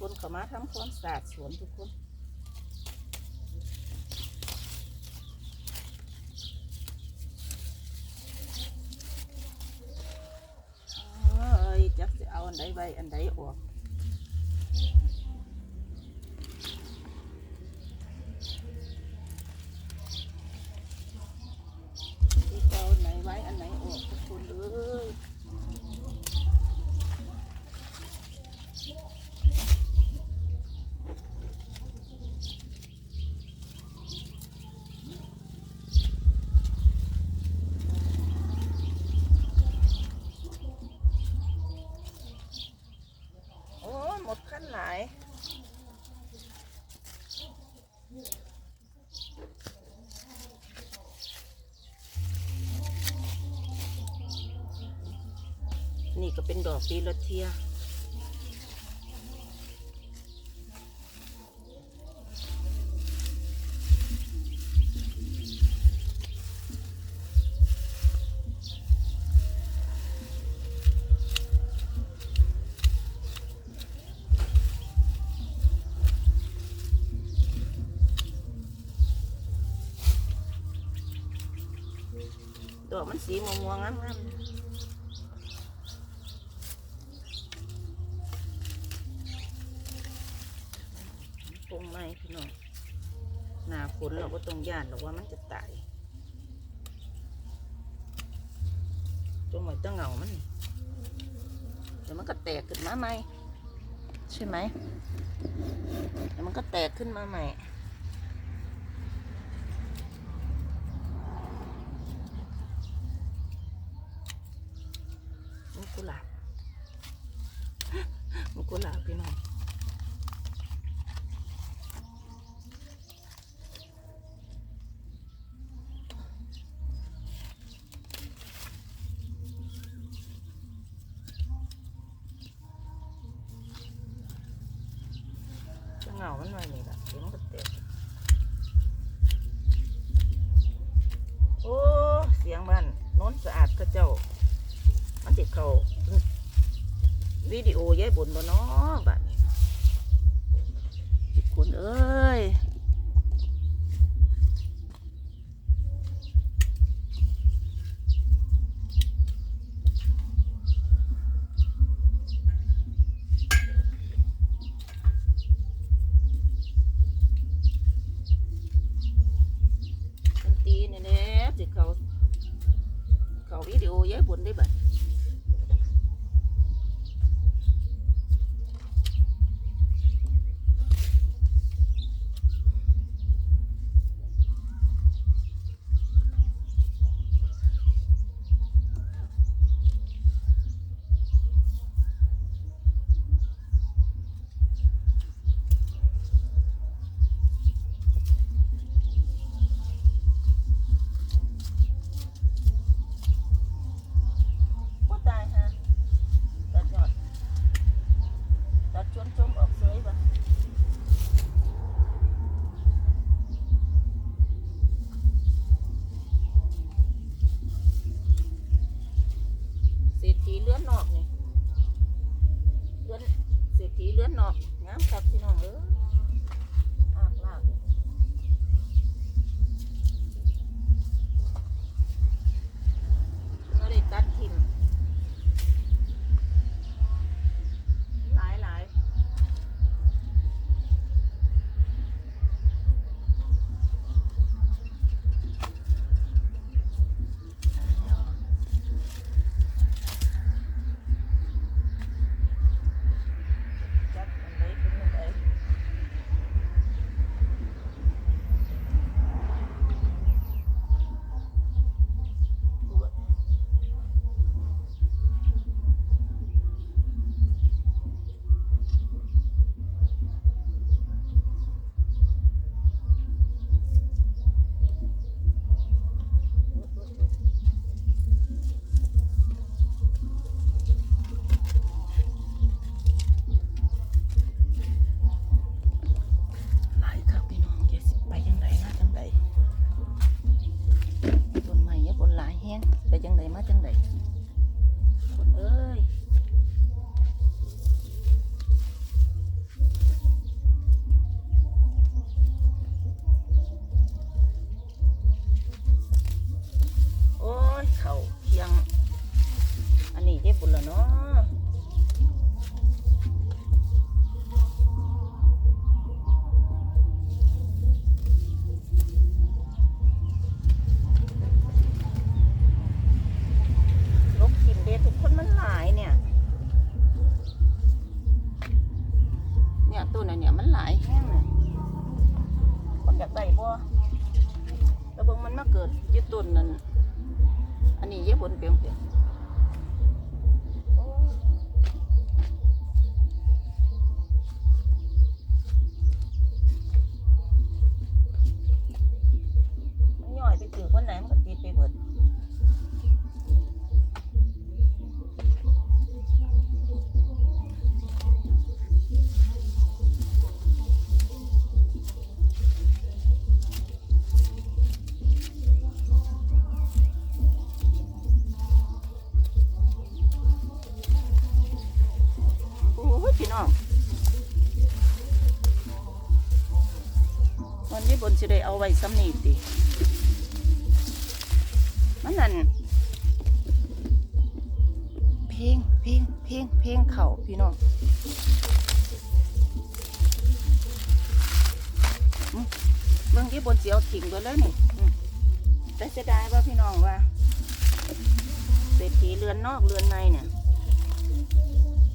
คนเขามาทำความสะอาดสวนทุกคนเอ้ยจักจะเอาอันใดใบอันใดออกที่จะเอาอันไหนไว้อันไหนออกทุกคนเลย โอ้ยหมดขั้นหลาย นี่ก็เป็นดอกปีละเทียดอกมันสีม่วงๆงามๆปง ไม้พี่น้องหนาฝนเราก็ต้องย่านหรอกว่ามันจะตายจงไว้ตั้งเหงามันเดี๋ยวมันก็แตกขึ้นมาใหม่ใช่ไหมเดี๋ยวมันก็แตกขึ้นมาใหม่กุหลาบ มุกุหลาบพี่น้องจะเหงา มันหน่อยนี่ละเสียงมันก็เตะโอ้เสียงบ้านโน้นสะอาดกระเจ้า มันติดเขาวิดีโอยายบนบ่เนาะแบบนี้คุณเอ้ย อันนี้ วันนี้บนสิได้เอาไว้ซ้ำนี่ติมันนั่นเพลงเพลงเพลงเพลงเข่าพี่น้องอืมเบื้องที่บนเสียวถิ่งไปแล้วนี่แต่เสียดายว่าพี่น้องว่าเศรษฐีเรือนนอกเรือนในเนี่ย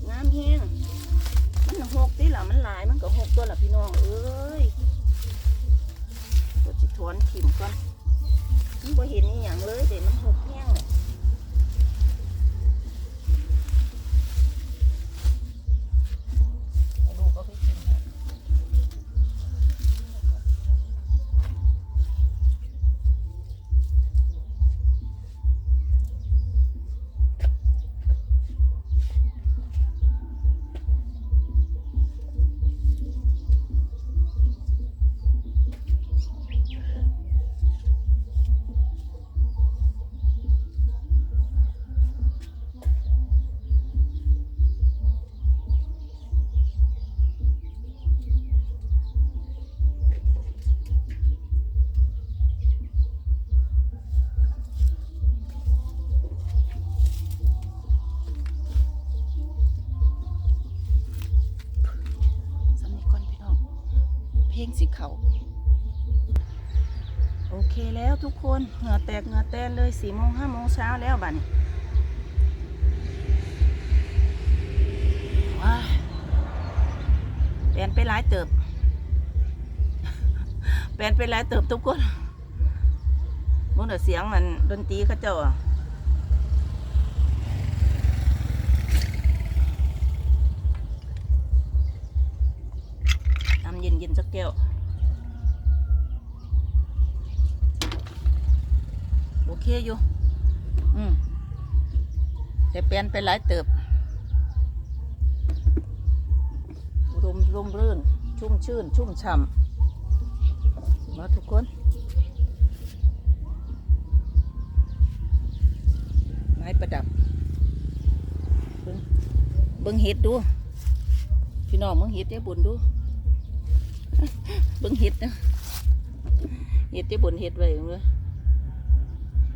งามแห้งมันหกที่หละมันหลายมันก็หกตัวละพี่น้องเอ้ย ตัวจิถอนถิ่มก่อนมันบ่เห็นนี่อหย่างเลยเดี๋ยวมันหกแห้งเลย พลงสิเขาโอเคแล้วทุกคนเหงื่อแตกเหงื่อแตนเลยสี่โมงห้าโมงเช้าแล้วบ้านี้ว้ายเปลี่ยนไปหลายเติบเปลี่ยนไปหลายเติบทุกคนมันเสียงมันดนตรีเขาเจ้าอะทำเย็นเย็นสักแก้วโอเคอยู่ อืมแต่เปลี่ยนไปหลายเติบรมรมรื่น ชุ่มชื่น ชุ่มฉ่ำมาทุกคนไม้ประดับ เบิ้งเห็ดดู พี่น้องเบิ้งเห็ดเจ้าบุญดู เบิ้งเห็ดนะเห็ดเจ้าบุญเห็ดไว้เบิ่งเด้อ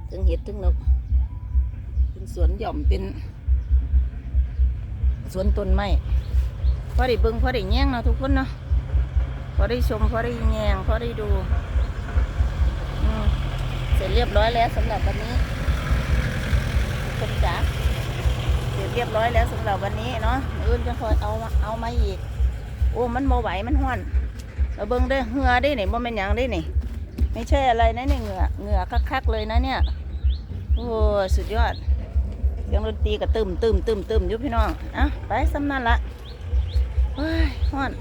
ทั้งเห็ดทั้งนกเป็นสวนหย่อมเป็น สวนต้นไม้พอได้เบิ่งพอได้แย่งเนาะทุกคนเนาะพอได้ชมพอได้แย่งพอได้ดูเสร็จเรียบร้อยแล้วสำหรับวันนี้ทุกคนจ๋าเสร็จเรียบร้อยแล้วสำหรับวันนี้เนาะอื่นจะคอยเอาเอามาอีก โอ้มันโมไหวมันห้วน เราเบิ้งได้เหงือได้นี่บ่แม่นหยังได้นี่ ไม่ใช่อะไรนะเนี่ยเหงื่อเหงื่อคักๆเลยนะเนี่ย โอ้สุดยอดเสียงดนตรีก็ตึมตึมตึมตึมอยู่พี่น้องอะไปสำนันละเฮ้ยฮ้อน